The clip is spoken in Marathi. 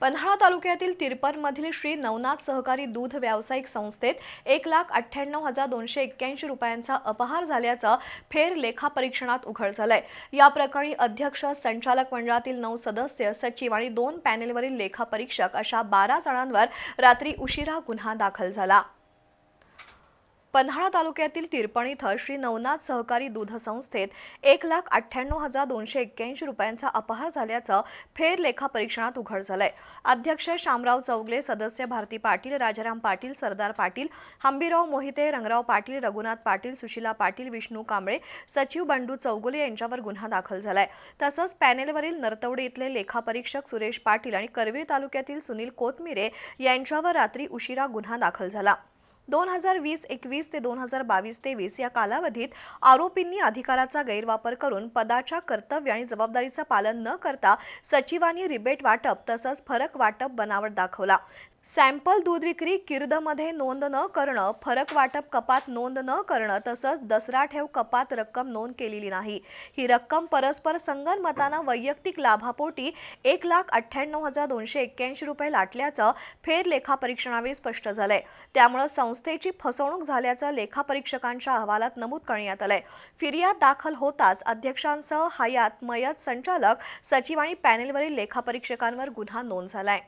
पन्हाळा तालुक्यातील तिरपरमधील श्री नवनाथ सहकारी दूध व्यावसायिक संस्थेत एक लाख अठ्ठ्याण्णव हजार दोनशे एक्क्याऐंशी रुपयांचा अपहार झाल्याचं फेर लेखापरीक्षणात उघड झालंय. या प्रकरणी अध्यक्ष संचालक मंडळातील नऊ सदस्य सचिव आणि दोन पॅनेलवरील लेखापरीक्षक अशा बारा जणांवर रात्री उशिरा गुन्हा दाखल झाला. पन्हाळा तालुक्यातील तिरपण इथं श्री नवनाथ सहकारी दूध संस्थेत एक लाख अठ्ठ्याण्णव हजार दोनशे एक्क्याऐंशी रुपयांचा अपहार झाल्याचं फेर लेखापरीक्षणात उघड झालंय. अध्यक्ष शामराव चौगले सदस्य भारती पाटील राजाराम पाटील सरदार पाटील हंबीराव मोहिते रंगराव पाटील रघुनाथ पाटील सुशीला पाटील विष्णू कांबळे सचिव बंडू चौगुले यांच्यावर गुन्हा दाखल झालाय. तसंच पॅनेलवरील नरतवडे इथले लेखापरीक्षक सुरेश पाटील आणि करवीर तालुक्यातील सुनील कोतमिरे यांच्यावर रात्री उशिरा गुन्हा दाखल झाला. दोन हजार वीस एकवीस ते दोन हजार बावीस तेवीस या कालावधीत आरोपींनी अधिकाराचा गैरवापर करून पदाच्या कर्तव्य आणि जबाबदारीचं पालन न करता सचिवांनी रिबेट वाटप तसंच फरक वाटप बनावट दाखवला. सॅम्पल दूध विक्री किर्दमध्ये नोंद न करणं फरक वाटप कपात नोंद न करणं तसंच दसरा ठेव कपात रक्कम नोंद केलेली नाही. ही रक्कम परस्पर संगनमतानं वैयक्तिक लाभापोटी एक लाख अठ्ठ्याण्णव हजार दोनशे एक्क्याऐंशी रुपये लाटल्याचं फेर लेखापरीक्षणावेळी स्पष्ट झालंय. त्यामुळं संस्थेची फसवणूक झाल्याचं लेखापरीक्षकांच्या अहवालात नमूद करण्यात आलंय. फिर्याद दाखल होताच अध्यक्षांसह हयात मयत संचालक सचिव आणि पॅनेलवरील लेखापरीक्षकांवर गुन्हा नोंद झालाय.